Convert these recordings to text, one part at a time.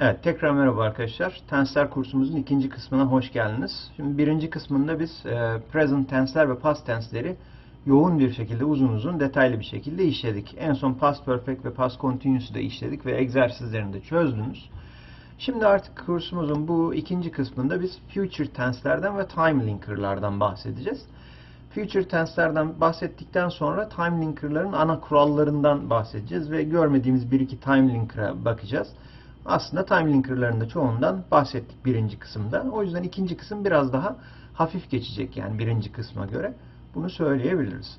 Evet, tekrar merhaba arkadaşlar. Tensler kursumuzun ikinci kısmına hoş geldiniz. Şimdi birinci kısmında biz e, present tense'ler ve past tense'leri yoğun bir şekilde, uzun uzun, detaylı bir şekilde işledik. En son past perfect ve past continuous'u da işledik ve egzersizlerini de çözdünüz. Şimdi artık kursumuzun bu ikinci kısmında biz future tense'lerden ve time linker'lardan bahsedeceğiz. Future tense'lerden bahsettikten sonra time linker'ların ana kurallarından bahsedeceğiz ve görmediğimiz bir iki time linker'a bakacağız. Aslında time linker'ların da çoğundan bahsettik birinci kısımda. O yüzden ikinci kısım biraz daha hafif geçecek yani birinci kısma göre. Bunu söyleyebiliriz.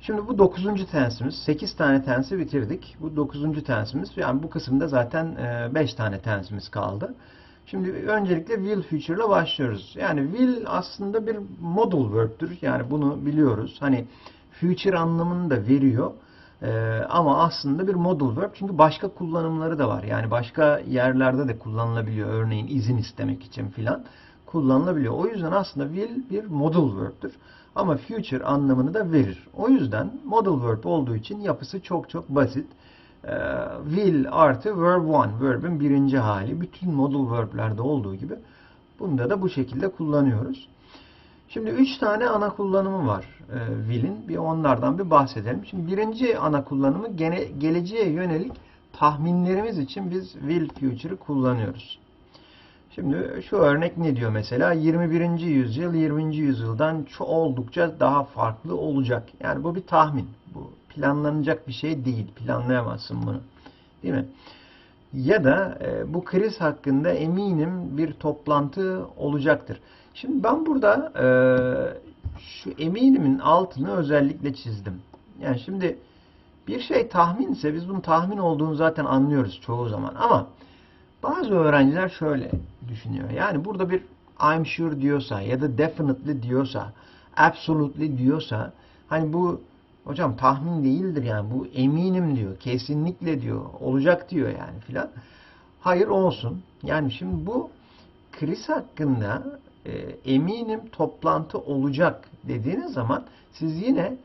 Şimdi bu dokuzuncu tensimiz. Sekiz tane tensi bitirdik. Bu dokuzuncu tensimiz. Yani bu kısımda zaten e, beş tane tensimiz kaldı. Şimdi öncelikle will future ile başlıyoruz. Yani will aslında bir modal verb'tür. Yani bunu biliyoruz. Hani future anlamını da veriyor. Ee, ama aslında bir modal verb çünkü başka kullanımları da var. Yani başka yerlerde de kullanılabiliyor. Örneğin izin istemek için filan kullanılabiliyor. O yüzden aslında will bir modal verb'tür. Ama future anlamını da verir. O yüzden modal verb olduğu için yapısı çok çok basit. Ee, will artı verb one, verb'in birinci hali. Bütün modal verb'lerde olduğu gibi bunda da bu şekilde kullanıyoruz. Şimdi üç tane ana kullanımı var e, will'in. Bir onlardan bir bahsedelim. Şimdi birinci ana kullanımı gene, geleceğe yönelik tahminlerimiz için biz will future'ı kullanıyoruz. Şimdi şu örnek ne diyor mesela? 21. yüzyıl 20. yüzyıldan çok oldukça daha farklı olacak. Yani bu bir tahmin. Bu planlanacak bir şey değil. Planlayamazsın bunu. Değil mi? Ya da e, bu kriz hakkında eminim bir toplantı olacaktır. Şimdi ben burada e, şu eminimin altını özellikle çizdim. Yani şimdi bir şey tahminse biz bunun tahmin olduğunu zaten anlıyoruz çoğu zaman. Ama bazı öğrenciler şöyle düşünüyor. Yani burada bir I'm sure diyorsa ya da definitely diyorsa, absolutely diyorsa hani bu hocam tahmin değildir yani bu eminim diyor, kesinlikle diyor, olacak diyor yani filan. Hayır olsun. Yani şimdi bu kriz hakkında e, eminim toplantı olacak dediğiniz zaman siz yine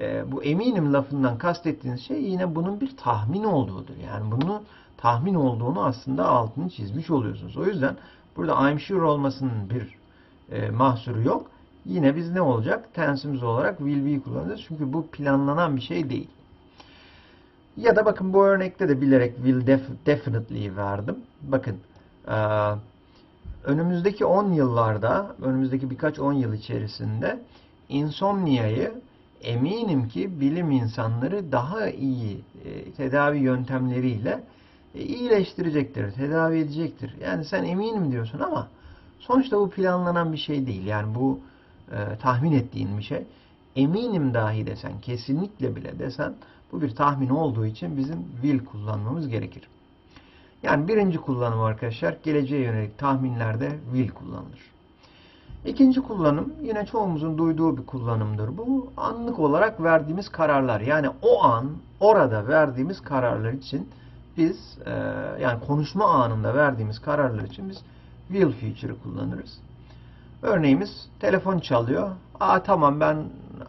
e, bu eminim lafından kastettiğiniz şey yine bunun bir tahmin olduğudur. Yani bunu tahmin olduğunu aslında altını çizmiş oluyorsunuz. O yüzden burada I'm sure olmasının bir e, mahsuru yok. Yine biz ne olacak? Tensimiz olarak will be kullanacağız. Çünkü bu planlanan bir şey değil. Ya da bakın bu örnekte de bilerek will def definitely verdim. Bakın eee önümüzdeki 10 yıllarda, önümüzdeki birkaç 10 yıl içerisinde insomniayı eminim ki bilim insanları daha iyi e, tedavi yöntemleriyle e, iyileştirecektir, tedavi edecektir. Yani sen eminim diyorsun ama sonuçta bu planlanan bir şey değil. Yani bu e, tahmin ettiğin bir şey. Eminim dahi desen, kesinlikle bile desen bu bir tahmin olduğu için bizim will kullanmamız gerekir. Yani birinci kullanım arkadaşlar geleceğe yönelik tahminlerde will kullanılır. İkinci kullanım yine çoğumuzun duyduğu bir kullanımdır. Bu anlık olarak verdiğimiz kararlar. Yani o an orada verdiğimiz kararlar için biz e, yani konuşma anında verdiğimiz kararlar için biz will feature'ı kullanırız. Örneğimiz telefon çalıyor. Aa tamam ben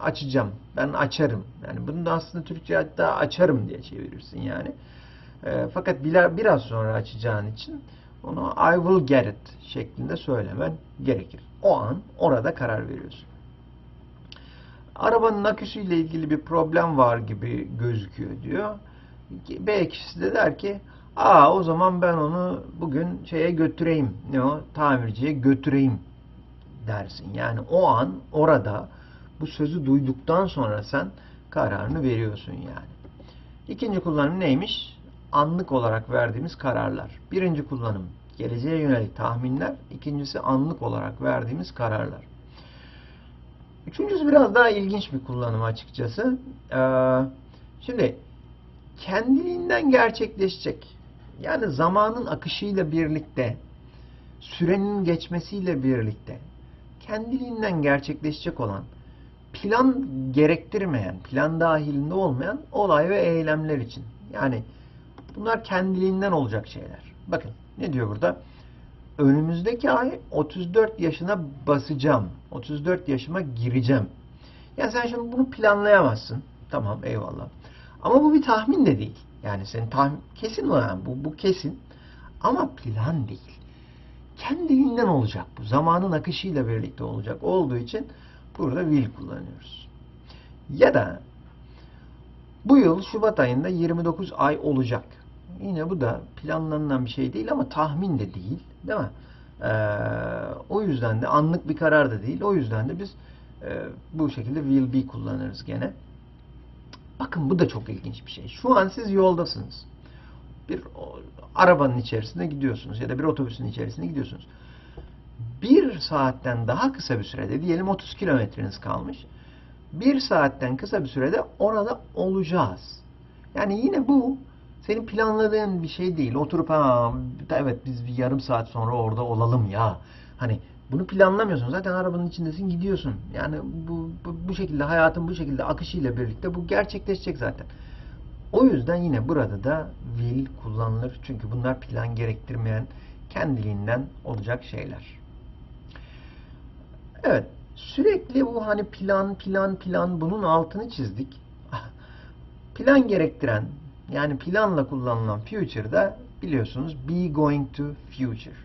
açacağım. Ben açarım. Yani bunu da aslında Türkçe hatta açarım diye çevirirsin yani. E, fakat biraz sonra açacağın için onu I will get it şeklinde söylemen gerekir. O an orada karar veriyorsun. Arabanın aküsüyle ilgili bir problem var gibi gözüküyor diyor. B kişisi de der ki aa o zaman ben onu bugün şeye götüreyim. Ne o? Tamirciye götüreyim dersin. Yani o an orada bu sözü duyduktan sonra sen kararını veriyorsun yani. İkinci kullanım neymiş? Anlık olarak verdiğimiz kararlar. Birinci kullanım geleceğe yönelik tahminler. İkincisi anlık olarak verdiğimiz kararlar. Üçüncüsü biraz daha ilginç bir kullanım açıkçası. Ee, şimdi kendiliğinden gerçekleşecek. Yani zamanın akışıyla birlikte, sürenin geçmesiyle birlikte kendiliğinden gerçekleşecek olan, plan gerektirmeyen, plan dahilinde olmayan olay ve eylemler için. Yani bunlar kendiliğinden olacak şeyler. Bakın ne diyor burada? Önümüzdeki ay 34 yaşına basacağım. 34 yaşıma gireceğim. Yani sen şimdi bunu planlayamazsın. Tamam eyvallah. Ama bu bir tahmin de değil. Yani senin tahmin kesin o yani bu, bu kesin. Ama plan değil. Kendiliğinden olacak bu. Zamanın akışıyla birlikte olacak olduğu için burada will kullanıyoruz. Ya da bu yıl Şubat ayında 29 ay olacak. Yine bu da planlanılan bir şey değil ama tahmin de değil. Değil mi? Ee, o yüzden de anlık bir karar da değil. O yüzden de biz e, bu şekilde will be kullanırız gene. Bakın bu da çok ilginç bir şey. Şu an siz yoldasınız. Bir o, arabanın içerisinde gidiyorsunuz ya da bir otobüsün içerisinde gidiyorsunuz. Bir saatten daha kısa bir sürede diyelim 30 kilometreniz kalmış. Bir saatten kısa bir sürede orada olacağız. Yani yine bu senin planladığın bir şey değil. Oturup ha evet biz bir yarım saat sonra orada olalım ya. Hani bunu planlamıyorsun. Zaten arabanın içindesin gidiyorsun. Yani bu, bu, bu şekilde hayatın bu şekilde akışıyla birlikte bu gerçekleşecek zaten. O yüzden yine burada da will kullanılır. Çünkü bunlar plan gerektirmeyen kendiliğinden olacak şeyler. Evet. Sürekli bu hani plan plan plan bunun altını çizdik. Plan gerektiren yani planla kullanılan future'da biliyorsunuz be going to future.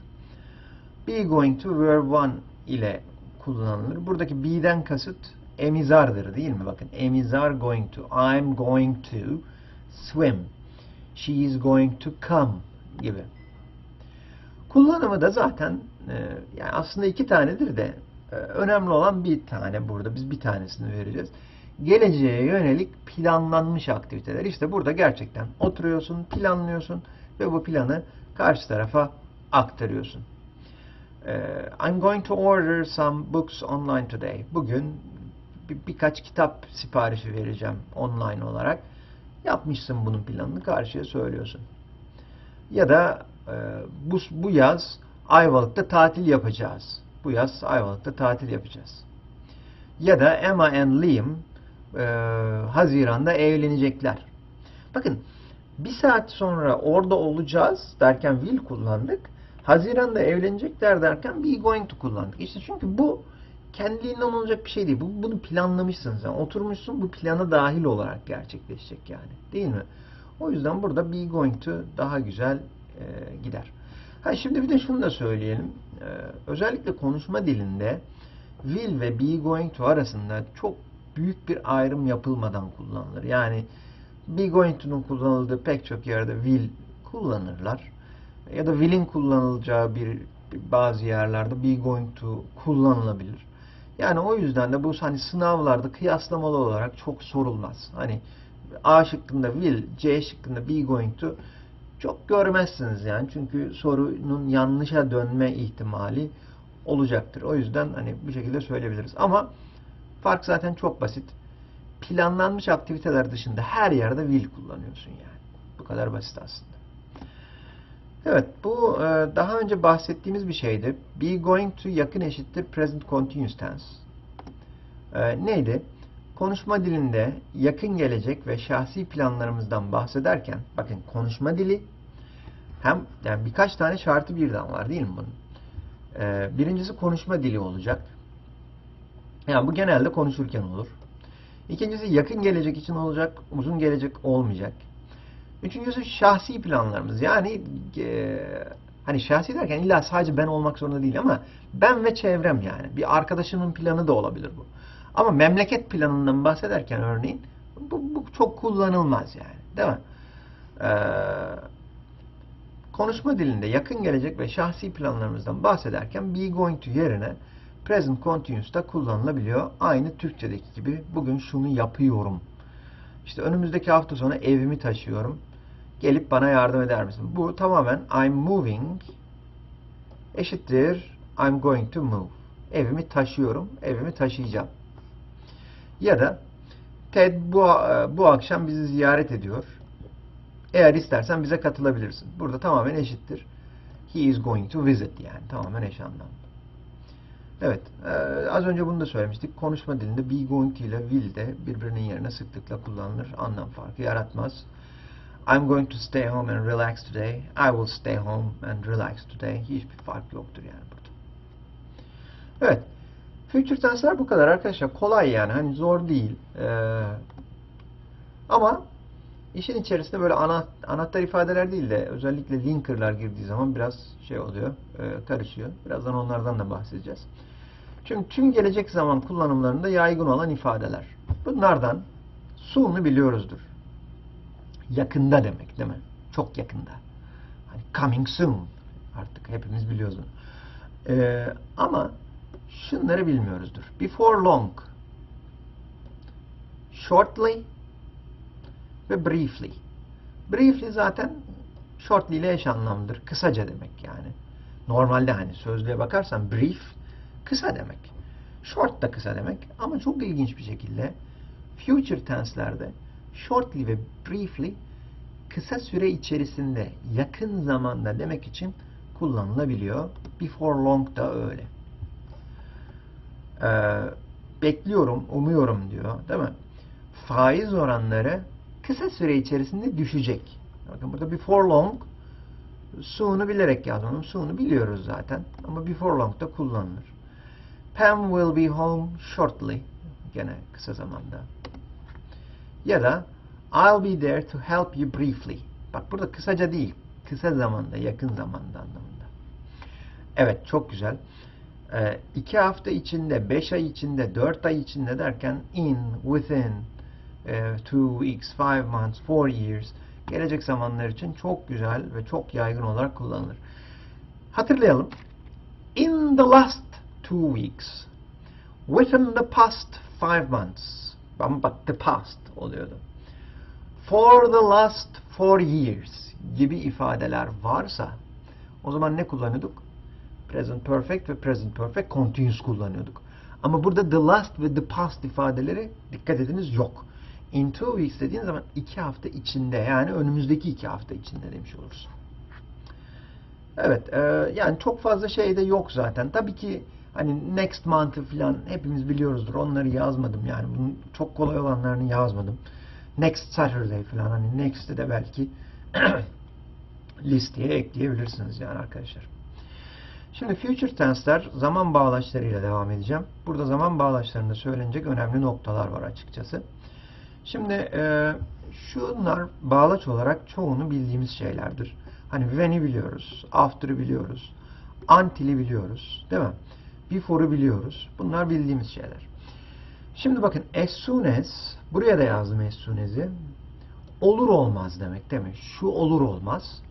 Be going to verb one ile kullanılır. Buradaki be'den kasıt emizardır değil mi? Bakın emizar going to. I'm going to swim. She is going to come gibi. Kullanımı da zaten e, yani aslında iki tanedir de e, önemli olan bir tane burada. Biz bir tanesini vereceğiz. Geleceğe yönelik planlanmış aktiviteler. İşte burada gerçekten oturuyorsun, planlıyorsun ve bu planı karşı tarafa aktarıyorsun. E, I'm going to order some books online today. Bugün bir, birkaç kitap siparişi vereceğim online olarak. Yapmışsın bunun planını karşıya söylüyorsun. Ya da e, bu, bu yaz Ayvalık'ta tatil yapacağız. Bu yaz Ayvalık'ta tatil yapacağız. Ya da Emma and Liam e, Haziran'da evlenecekler. Bakın bir saat sonra orada olacağız derken will kullandık. Haziran'da evlenecekler derken be going to kullandık. İşte çünkü bu kendiliğinden olacak bir şey değil. Bu, bunu planlamışsın sen. Oturmuşsun bu plana dahil olarak gerçekleşecek yani. Değil mi? O yüzden burada be going to daha güzel e, gider. Ha şimdi bir de şunu da söyleyelim. Ee, özellikle konuşma dilinde will ve be going to arasında çok büyük bir ayrım yapılmadan kullanılır. Yani be going to'nun kullanıldığı pek çok yerde will kullanırlar. Ya da will'in kullanılacağı bir bazı yerlerde be going to kullanılabilir. Yani o yüzden de bu hani sınavlarda kıyaslamalı olarak çok sorulmaz. Hani A şıkkında will, C şıkkında be going to çok görmezsiniz yani. Çünkü sorunun yanlışa dönme ihtimali olacaktır. O yüzden hani bu şekilde söyleyebiliriz. Ama fark zaten çok basit. Planlanmış aktiviteler dışında her yerde will kullanıyorsun yani. Bu kadar basit aslında. Evet, bu e, daha önce bahsettiğimiz bir şeydi. Be going to yakın eşittir present continuous tense. E, neydi? Konuşma dilinde yakın gelecek ve şahsi planlarımızdan bahsederken, bakın konuşma dili hem yani birkaç tane şartı birden var değil mi bunun? Ee, birincisi konuşma dili olacak. Yani bu genelde konuşurken olur. İkincisi yakın gelecek için olacak, uzun gelecek olmayacak. Üçüncüsü şahsi planlarımız. Yani e, hani şahsi derken illa sadece ben olmak zorunda değil ama ben ve çevrem yani. Bir arkadaşımın planı da olabilir bu. Ama memleket planından bahsederken örneğin bu, bu çok kullanılmaz yani. Değil mi? Ee, konuşma dilinde yakın gelecek ve şahsi planlarımızdan bahsederken be going to yerine present continuous da kullanılabiliyor. Aynı Türkçedeki gibi bugün şunu yapıyorum. İşte önümüzdeki hafta sonu evimi taşıyorum. Gelip bana yardım eder misin? Bu tamamen I'm moving eşittir I'm going to move. Evimi taşıyorum, evimi taşıyacağım. Ya da Ted bu, bu akşam bizi ziyaret ediyor. Eğer istersen bize katılabilirsin. Burada tamamen eşittir. He is going to visit yani. Tamamen eş anlamlı. Evet. E, az önce bunu da söylemiştik. Konuşma dilinde be going ile will de birbirinin yerine sıklıkla kullanılır. Anlam farkı yaratmaz. I'm going to stay home and relax today. I will stay home and relax today. Hiçbir fark yoktur yani burada. Evet. Future tense'ler bu kadar arkadaşlar. Kolay yani. Hani zor değil. Ee, ama işin içerisinde böyle ana, anahtar ifadeler değil de özellikle linkerlar girdiği zaman biraz şey oluyor, e, karışıyor. Birazdan onlardan da bahsedeceğiz. Çünkü tüm gelecek zaman kullanımlarında yaygın olan ifadeler. Bunlardan soon'u biliyoruzdur. Yakında demek değil mi? Çok yakında. Hani coming soon. Artık hepimiz biliyoruz bunu. Ee, ama şunları bilmiyoruzdur. Before long, shortly ve briefly. Briefly zaten shortly ile eş anlamlıdır. Kısaca demek yani. Normalde hani sözlüğe bakarsan brief kısa demek. Short da kısa demek ama çok ilginç bir şekilde future tense'lerde shortly ve briefly kısa süre içerisinde yakın zamanda demek için kullanılabiliyor. Before long da öyle. Ee, bekliyorum, umuyorum diyor. Değil mi? Faiz oranları kısa süre içerisinde düşecek. Bakın burada before long soon'u bilerek yazmadım. Soon'u biliyoruz zaten. Ama before long da kullanılır. Pam will be home shortly. Gene kısa zamanda. Ya da I'll be there to help you briefly. Bak burada kısaca değil. Kısa zamanda, yakın zamanda anlamında. Evet çok güzel. Ee, iki hafta içinde, beş ay içinde, dört ay içinde derken in, within, e, two weeks, five months, four years gelecek zamanlar için çok güzel ve çok yaygın olarak kullanılır. Hatırlayalım. In the last two weeks, within the past five months, ama bak the past oluyordu. For the last four years gibi ifadeler varsa o zaman ne kullanıyorduk? Present perfect ve present perfect continuous kullanıyorduk. Ama burada the last ve the past ifadeleri dikkat ediniz yok. In two weeks dediğin zaman iki hafta içinde yani önümüzdeki iki hafta içinde demiş olursun. Evet, e, yani çok fazla şey de yok zaten. Tabii ki hani next month falan hepimiz biliyoruzdur. Onları yazmadım yani. Bunun çok kolay olanlarını yazmadım. Next Saturday falan hani next'te de belki listeye ekleyebilirsiniz yani arkadaşlar. Şimdi future tense'ler zaman bağlaçlarıyla devam edeceğim. Burada zaman bağlaçlarında söylenecek önemli noktalar var açıkçası. Şimdi e, şunlar bağlaç olarak çoğunu bildiğimiz şeylerdir. Hani when'i biliyoruz, after'ı biliyoruz, until'i biliyoruz, değil mi? Before'u biliyoruz. Bunlar bildiğimiz şeyler. Şimdi bakın as buraya da yazdım as. Olur olmaz demek değil mi? Şu olur olmaz.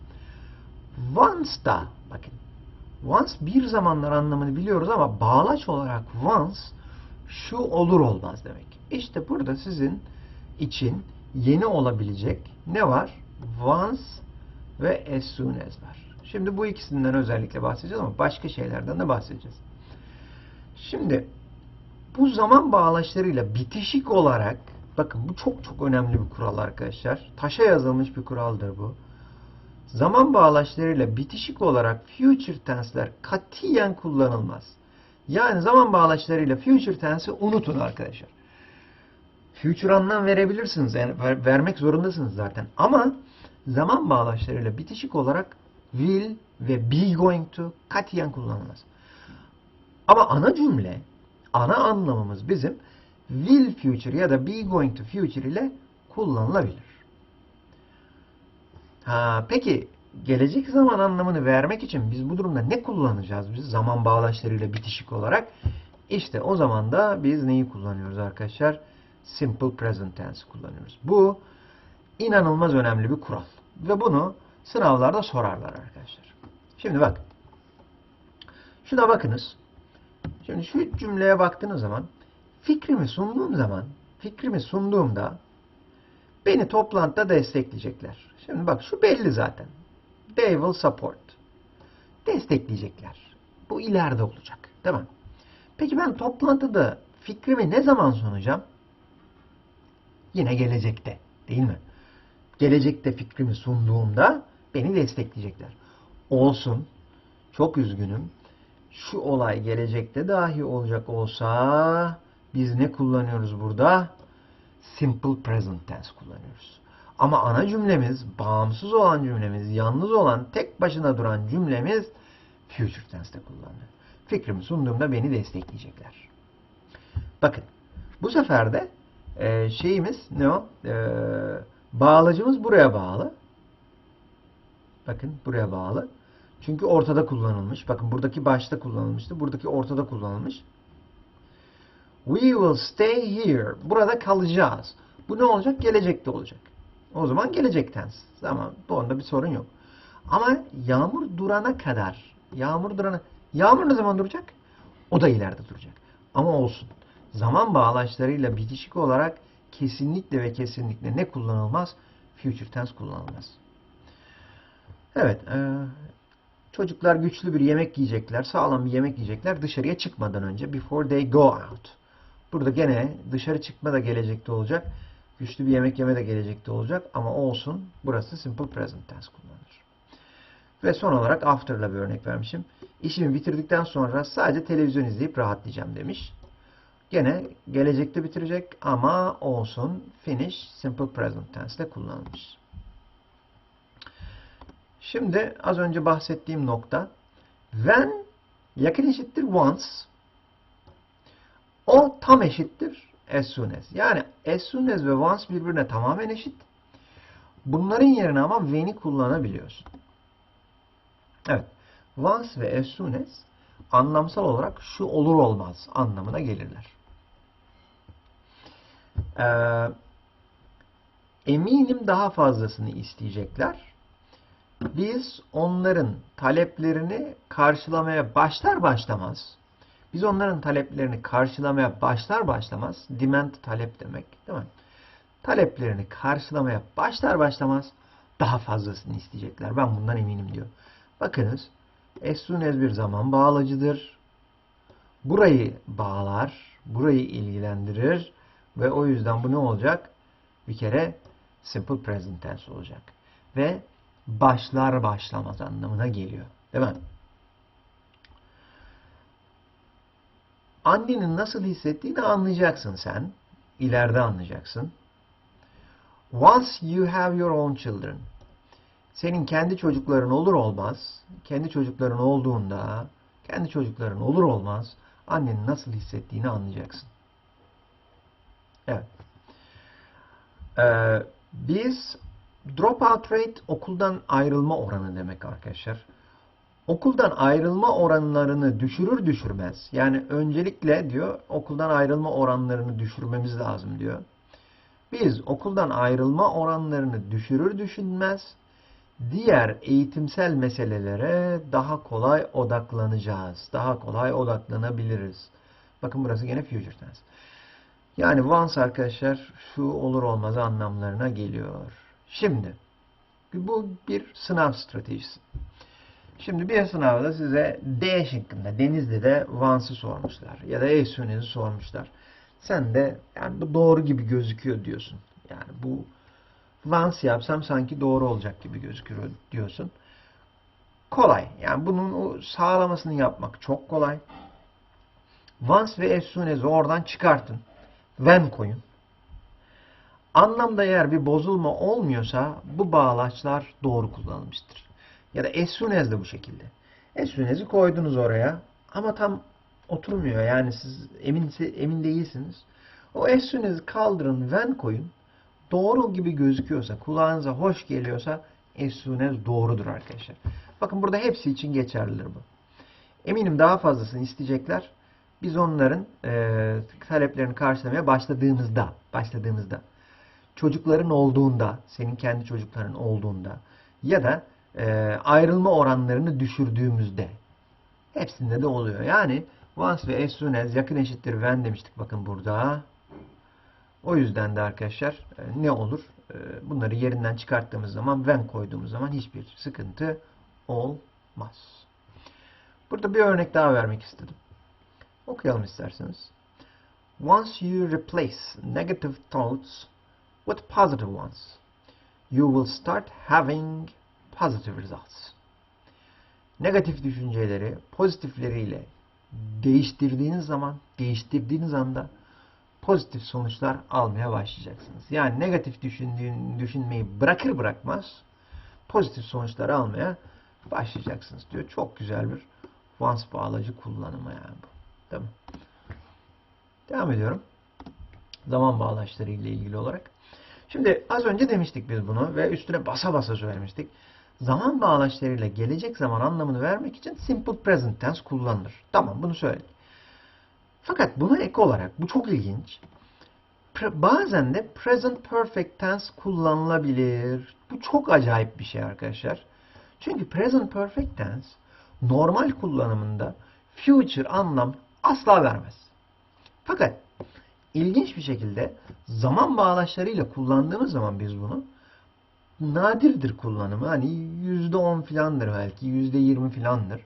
Once da, bakın once bir zamanlar anlamını biliyoruz ama bağlaç olarak once şu olur olmaz demek. İşte burada sizin için yeni olabilecek ne var? Once ve as soon as var. Şimdi bu ikisinden özellikle bahsedeceğiz ama başka şeylerden de bahsedeceğiz. Şimdi bu zaman bağlaçlarıyla bitişik olarak bakın bu çok çok önemli bir kural arkadaşlar. Taşa yazılmış bir kuraldır bu. Zaman bağlaçlarıyla bitişik olarak future tense'ler katiyen kullanılmaz. Yani zaman bağlaçlarıyla future tense'i unutun arkadaşlar. Future anlam verebilirsiniz. Yani ver, vermek zorundasınız zaten. Ama zaman bağlaçlarıyla bitişik olarak will ve be going to katiyen kullanılmaz. Ama ana cümle, ana anlamımız bizim will future ya da be going to future ile kullanılabilir. Ha, peki gelecek zaman anlamını vermek için biz bu durumda ne kullanacağız biz zaman bağlaçlarıyla bitişik olarak? İşte o zaman da biz neyi kullanıyoruz arkadaşlar? Simple present tense kullanıyoruz. Bu inanılmaz önemli bir kural. Ve bunu sınavlarda sorarlar arkadaşlar. Şimdi bak. Şuna bakınız. Şimdi şu cümleye baktığınız zaman fikrimi sunduğum zaman fikrimi sunduğumda beni toplantıda destekleyecekler. Şimdi bak şu belli zaten. They will support. Destekleyecekler. Bu ileride olacak. Değil mi? Peki ben toplantıda fikrimi ne zaman sunacağım? Yine gelecekte. Değil mi? Gelecekte fikrimi sunduğumda beni destekleyecekler. Olsun. Çok üzgünüm. Şu olay gelecekte dahi olacak olsa biz ne kullanıyoruz burada? Simple present tense kullanıyoruz. Ama ana cümlemiz, bağımsız olan cümlemiz, yalnız olan, tek başına duran cümlemiz future tense'te kullanılıyor. Fikrimi sunduğumda beni destekleyecekler. Bakın, bu sefer de e, şeyimiz ne o? E, Bağlacımız buraya bağlı. Bakın buraya bağlı. Çünkü ortada kullanılmış. Bakın buradaki başta kullanılmıştı. Buradaki ortada kullanılmış. We will stay here. Burada kalacağız. Bu ne olacak? Gelecekte olacak. O zaman gelecek tense. Ama bu onda bir sorun yok. Ama yağmur durana kadar, yağmur durana, yağmur ne zaman duracak? O da ileride duracak. Ama olsun. Zaman bağlaçlarıyla bitişik olarak kesinlikle ve kesinlikle ne kullanılmaz? Future tense kullanılmaz. Evet, e, çocuklar güçlü bir yemek yiyecekler, sağlam bir yemek yiyecekler dışarıya çıkmadan önce. Before they go out. Burada gene dışarı çıkma da gelecekte olacak. Güçlü bir yemek yeme de gelecekte olacak ama olsun. Burası simple present tense kullanılır. Ve son olarak after'la bir örnek vermişim. İşimi bitirdikten sonra sadece televizyon izleyip rahatlayacağım demiş. Gene gelecekte bitirecek ama olsun. Finish simple present tense ile kullanılmış. Şimdi az önce bahsettiğim nokta when yakın eşittir once o tam eşittir as soon as. Yani as soon as ve once birbirine tamamen eşit. Bunların yerine ama when'i kullanabiliyorsun. Evet. Once ve as soon as anlamsal olarak şu olur olmaz anlamına gelirler. Ee, eminim daha fazlasını isteyecekler. Biz onların taleplerini karşılamaya başlar başlamaz biz onların taleplerini karşılamaya başlar başlamaz, demand talep demek değil mi? Taleplerini karşılamaya başlar başlamaz daha fazlasını isteyecekler. Ben bundan eminim diyor. Bakınız, as soon bir zaman bağlacıdır. Burayı bağlar, burayı ilgilendirir ve o yüzden bu ne olacak? Bir kere simple present tense olacak. Ve başlar başlamaz anlamına geliyor. Değil mi? Annenin nasıl hissettiğini anlayacaksın sen. İleride anlayacaksın. Once you have your own children. Senin kendi çocukların olur olmaz, kendi çocukların olduğunda, kendi çocukların olur olmaz, annenin nasıl hissettiğini anlayacaksın. Evet. Ee, biz dropout rate okuldan ayrılma oranı demek arkadaşlar okuldan ayrılma oranlarını düşürür düşürmez. Yani öncelikle diyor okuldan ayrılma oranlarını düşürmemiz lazım diyor. Biz okuldan ayrılma oranlarını düşürür düşünmez diğer eğitimsel meselelere daha kolay odaklanacağız. Daha kolay odaklanabiliriz. Bakın burası gene future tense. Yani once arkadaşlar şu olur olmaz anlamlarına geliyor. Şimdi bu bir sınav stratejisi. Şimdi bir sınavda size D şıkkında Denizli'de Vans'ı sormuşlar ya da Eysün'ü sormuşlar. Sen de yani bu doğru gibi gözüküyor diyorsun. Yani bu Vans yapsam sanki doğru olacak gibi gözüküyor diyorsun. Kolay. Yani bunun sağlamasını yapmak çok kolay. Vans ve Esunez'i oradan çıkartın. When koyun. Anlamda eğer bir bozulma olmuyorsa bu bağlaçlar doğru kullanılmıştır. Ya da as de bu şekilde. As koydunuz oraya ama tam oturmuyor. Yani siz emin, emin değilsiniz. O as kaldırın, when koyun. Doğru gibi gözüküyorsa, kulağınıza hoş geliyorsa as doğrudur arkadaşlar. Bakın burada hepsi için geçerlidir bu. Eminim daha fazlasını isteyecekler. Biz onların e, taleplerini karşılamaya başladığımızda, başladığımızda, çocukların olduğunda, senin kendi çocukların olduğunda ya da e, ayrılma oranlarını düşürdüğümüzde hepsinde de oluyor. Yani once ve as soon as yakın eşittir when demiştik bakın burada. O yüzden de arkadaşlar e, ne olur? E, bunları yerinden çıkarttığımız zaman when koyduğumuz zaman hiçbir sıkıntı olmaz. Burada bir örnek daha vermek istedim. Okuyalım isterseniz. Once you replace negative thoughts with positive ones, you will start having positive results. Negatif düşünceleri pozitifleriyle değiştirdiğiniz zaman, değiştirdiğiniz anda pozitif sonuçlar almaya başlayacaksınız. Yani negatif düşündüğün, düşünmeyi bırakır bırakmaz pozitif sonuçlar almaya başlayacaksınız diyor. Çok güzel bir once bağlacı kullanımı yani bu. Değil mi? Devam ediyorum. Zaman bağlaçları ile ilgili olarak. Şimdi az önce demiştik biz bunu ve üstüne basa basa söylemiştik. Zaman bağlaçlarıyla gelecek zaman anlamını vermek için simple present tense kullanılır. Tamam bunu söyledik. Fakat buna ek olarak bu çok ilginç. Pre- bazen de present perfect tense kullanılabilir. Bu çok acayip bir şey arkadaşlar. Çünkü present perfect tense normal kullanımında future anlam asla vermez. Fakat ilginç bir şekilde zaman bağlaçlarıyla kullandığımız zaman biz bunu nadirdir kullanımı. Hani %10 filandır belki, %20 filandır.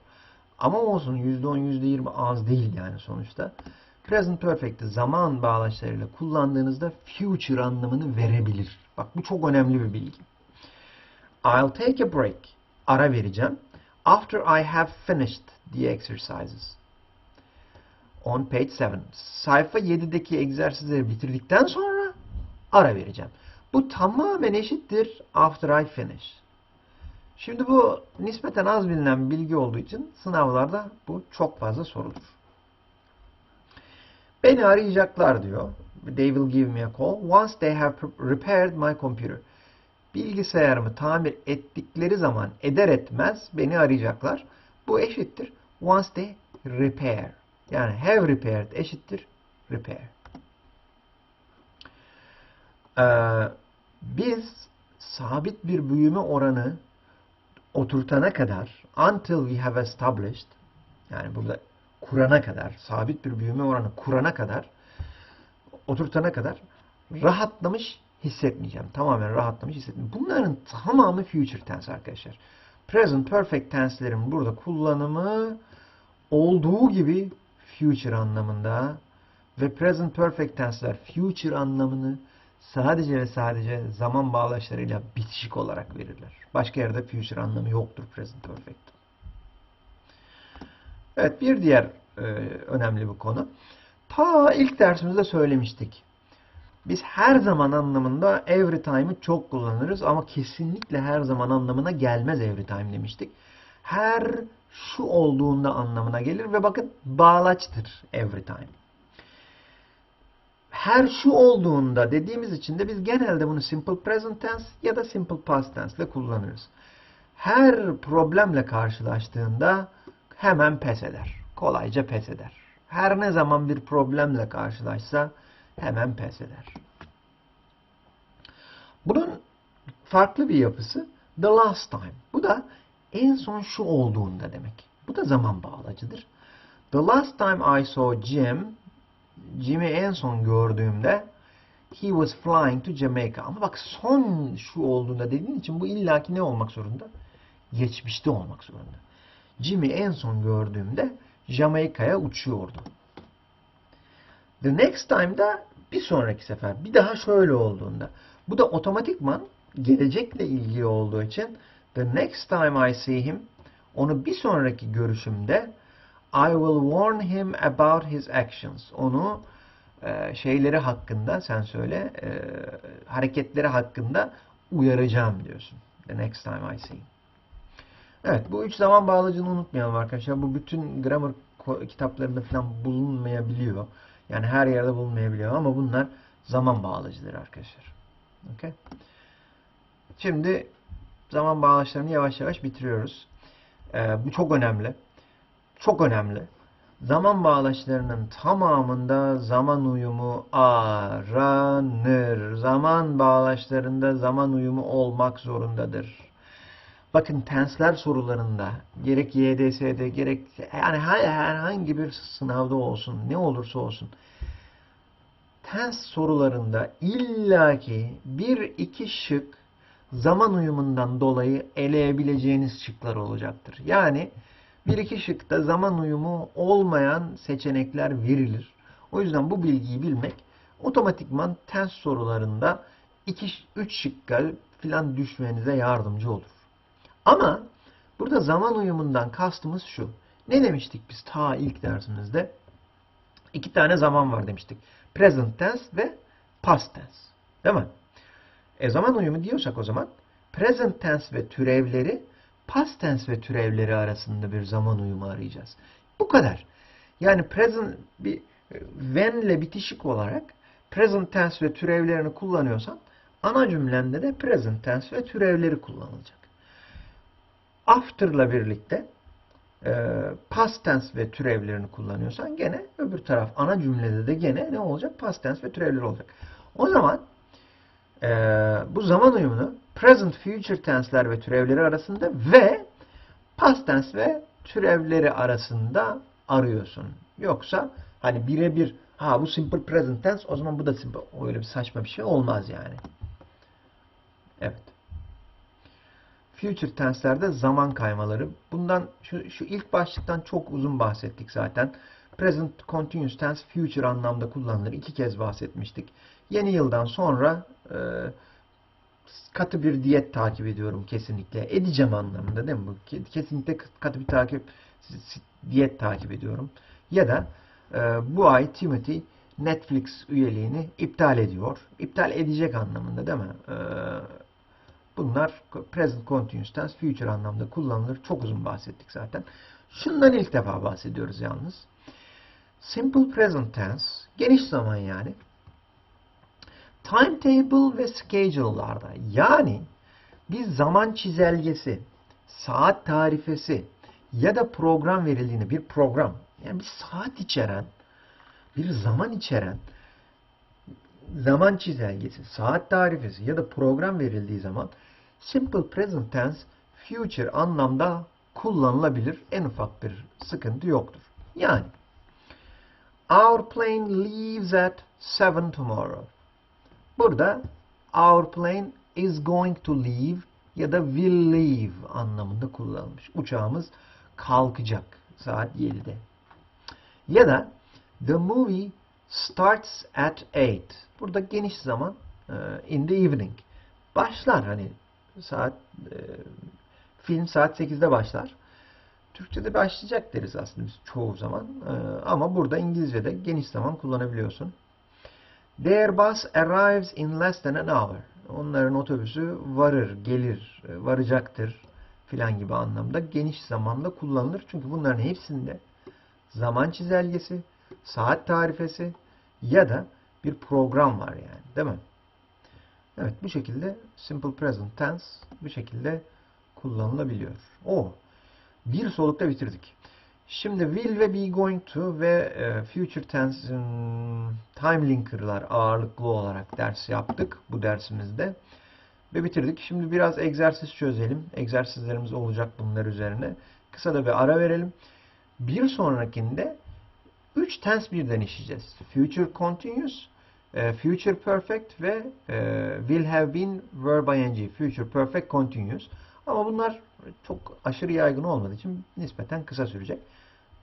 Ama olsun %10, %20 az değil yani sonuçta. Present Perfect'i zaman bağlaçlarıyla kullandığınızda future anlamını verebilir. Bak bu çok önemli bir bilgi. I'll take a break. Ara vereceğim. After I have finished the exercises. On page 7. Sayfa 7'deki egzersizleri bitirdikten sonra ara vereceğim. Bu tamamen eşittir after I finish. Şimdi bu nispeten az bilinen bilgi olduğu için sınavlarda bu çok fazla sorulur. Beni arayacaklar diyor. They will give me a call once they have repaired my computer. Bilgisayarımı tamir ettikleri zaman eder etmez beni arayacaklar. Bu eşittir once they repair. Yani have repaired eşittir repair. Ee, biz sabit bir büyüme oranı oturtana kadar until we have established yani burada kurana kadar sabit bir büyüme oranı kurana kadar oturtana kadar rahatlamış hissetmeyeceğim. Tamamen rahatlamış hissetmeyeceğim. Bunların tamamı future tense arkadaşlar. Present perfect tense'lerin burada kullanımı olduğu gibi future anlamında ve present perfect tense'ler future anlamını sadece ve sadece zaman bağlaçlarıyla bitişik olarak verirler. Başka yerde future anlamı yoktur present perfect. Evet bir diğer e, önemli bir konu. Ta ilk dersimizde söylemiştik. Biz her zaman anlamında every time'ı çok kullanırız ama kesinlikle her zaman anlamına gelmez every time demiştik. Her şu olduğunda anlamına gelir ve bakın bağlaçtır every time. Her şu olduğunda dediğimiz için de biz genelde bunu simple present tense ya da simple past tense ile kullanırız. Her problemle karşılaştığında hemen pes eder. Kolayca pes eder. Her ne zaman bir problemle karşılaşsa hemen pes eder. Bunun farklı bir yapısı the last time. Bu da en son şu olduğunda demek. Bu da zaman bağlacıdır. The last time I saw Jim, Jim'i en son gördüğümde he was flying to Jamaica. Ama bak son şu olduğunda dediğin için bu illaki ne olmak zorunda? Geçmişte olmak zorunda. Jim'i en son gördüğümde Jamaika'ya uçuyordu. The next time da bir sonraki sefer bir daha şöyle olduğunda. Bu da otomatikman gelecekle ilgili olduğu için the next time I see him onu bir sonraki görüşümde I will warn him about his actions. Onu e, şeyleri hakkında sen söyle e, hareketleri hakkında uyaracağım diyorsun. The next time I see him. Evet bu üç zaman bağlacını unutmayalım arkadaşlar. Bu bütün grammar kitaplarında falan bulunmayabiliyor. Yani her yerde bulunmayabiliyor ama bunlar zaman bağlacıdır arkadaşlar. Okay. Şimdi zaman bağlaçlarını yavaş yavaş bitiriyoruz. Ee, bu çok önemli. Çok önemli. Zaman bağlaçlarının tamamında zaman uyumu aranır. Zaman bağlaçlarında zaman uyumu olmak zorundadır. Bakın tensler sorularında gerek YDS'de gerek yani herhangi bir sınavda olsun ne olursa olsun tens sorularında illaki bir iki şık zaman uyumundan dolayı eleyebileceğiniz şıklar olacaktır. Yani bir iki şıkta zaman uyumu olmayan seçenekler verilir. O yüzden bu bilgiyi bilmek otomatikman tens sorularında 2-3 şıkka filan düşmenize yardımcı olur. Ama burada zaman uyumundan kastımız şu. Ne demiştik biz ta ilk dersimizde? İki tane zaman var demiştik. Present tense ve past tense. Değil mi? E zaman uyumu diyorsak o zaman present tense ve türevleri past tense ve türevleri arasında bir zaman uyumu arayacağız. Bu kadar. Yani present bir when ile bitişik olarak present tense ve türevlerini kullanıyorsan ana cümlende de present tense ve türevleri kullanılacak. After'la birlikte e, past tense ve türevlerini kullanıyorsan gene öbür taraf ana cümlede de gene ne olacak? Past tense ve türevleri olacak. O zaman e, bu zaman uyumunu present future tense'ler ve türevleri arasında ve past tense ve türevleri arasında arıyorsun. Yoksa hani birebir ha bu simple present tense o zaman bu da simple. Öyle bir saçma bir şey olmaz yani. Evet. Future tense'lerde zaman kaymaları. Bundan şu, şu ilk başlıktan çok uzun bahsettik zaten. Present continuous tense future anlamda kullanılır. İki kez bahsetmiştik. Yeni yıldan sonra e, katı bir diyet takip ediyorum kesinlikle. Edeceğim anlamında değil mi bu? Kesinlikle katı bir takip diyet takip ediyorum. Ya da e, bu ay Timothy Netflix üyeliğini iptal ediyor. İptal edecek anlamında değil mi? E, bunlar present continuous tense future anlamda kullanılır. Çok uzun bahsettik zaten. Şundan ilk defa bahsediyoruz yalnız. Simple present tense geniş zaman yani timetable ve schedule'larda yani bir zaman çizelgesi, saat tarifesi ya da program verildiğinde bir program yani bir saat içeren bir zaman içeren zaman çizelgesi, saat tarifesi ya da program verildiği zaman simple present tense future anlamda kullanılabilir. En ufak bir sıkıntı yoktur. Yani Our plane leaves at 7 tomorrow. Burada our plane is going to leave ya da will leave anlamında kullanılmış. Uçağımız kalkacak saat 7'de. Ya da the movie starts at 8. Burada geniş zaman in the evening. Başlar hani saat film saat 8'de başlar. Türkçe'de başlayacak deriz aslında biz çoğu zaman. Ama burada İngilizce'de geniş zaman kullanabiliyorsun. Their bus arrives in less than an hour. Onların otobüsü varır, gelir, varacaktır filan gibi anlamda geniş zamanda kullanılır. Çünkü bunların hepsinde zaman çizelgesi, saat tarifesi ya da bir program var yani. Değil mi? Evet bu şekilde simple present tense bu şekilde kullanılabiliyor. O bir solukta bitirdik. Şimdi will ve be going to ve e, future tense'in time linker'lar ağırlıklı olarak ders yaptık bu dersimizde. Ve bitirdik. Şimdi biraz egzersiz çözelim. Egzersizlerimiz olacak bunlar üzerine. Kısa da bir ara verelim. Bir sonrakinde 3 tense birden işleyeceğiz. Future continuous, e, future perfect ve e, will have been verb ing. Future perfect continuous. Ama bunlar çok aşırı yaygın olmadığı için nispeten kısa sürecek.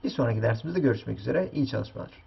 Bir sonraki dersimizde görüşmek üzere. İyi çalışmalar.